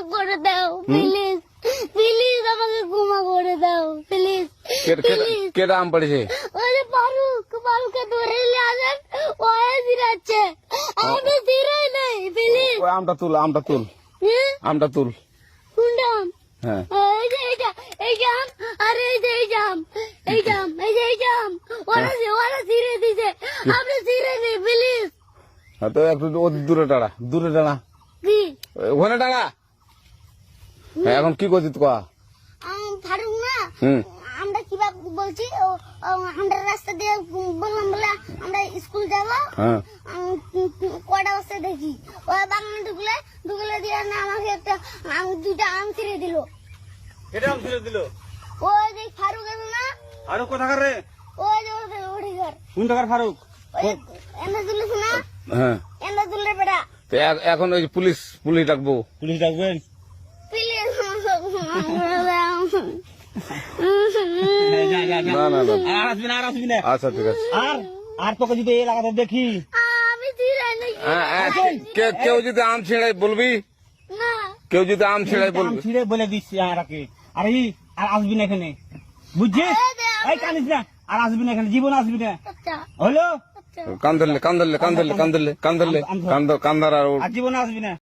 ক্ষমা করে দাও প্লিজ প্লিজ আমাকে ক্ষমা করে দাও প্লিজ কে- আম পড়েছে। যে ফারুক ফারুককে ধরে নিয়ে আসেন ও জিরাচ্ছে আমি তো জিরাই নেই প্লিজ ওই আমটা তুল আমটা তুল। আমটা তুল। হ্যাঁ। এই যে এইটা এই জাম আর এই যে এই জাম এই জাম এই যে এই জাম ওরা ওরা জিরে দিছে আপনি জিরে নেই প্লিজ হ্যাঁ, তো একটু ও দূরে দাঁড়া দূরে দাঁড়া। ওখানে হ্যাঁ, এখন কি করছিস আম, ফারুক না আমরা কীভাবে বলছি ও, ও, আমরা রাস্তা দিয়ে বললাম বলে আমরা স্কুল যাব। হ্যাঁ। আম, কটা বস্তা দেখি। ওই বাগানে ঢুকলে ঢুকলে দিয়ে না আমাকে একটা আম দুইটা আম ছিঁড়ে দিল। এটা আম ছিঁড়ে দিল? ওই যে ফারুক আছে না ফারুক কোথাকার রে? ওই যে ওঠে ঘর কোন টাকার ফারুক? ওই এনে তুলিস না হ্যাঁ। এনে তুললে বেটা। তো এখন ওই পুলিশ পুলিশ ডাকবো। পুলিশ ডাকবেন। আচ্ছা হ্যাঁ, হ্যাঁ, কেউ যদি আম ছেড়াই বলবি কেউ যদি আম ছেড়াই বলবি ছিঁড়ে বলে দিচ্ছি আরাকে আর আর আসবি না এখানে বুঝছিস না আর আসবি না এখানে জীবন আসবি না আচ্ছা হলো আচ্ছা কান ধরলে কান ধরলে কান ধরলে কান ধরলে কান ধরলে কান ধর- কান ধর আর আর জীবন আসবি না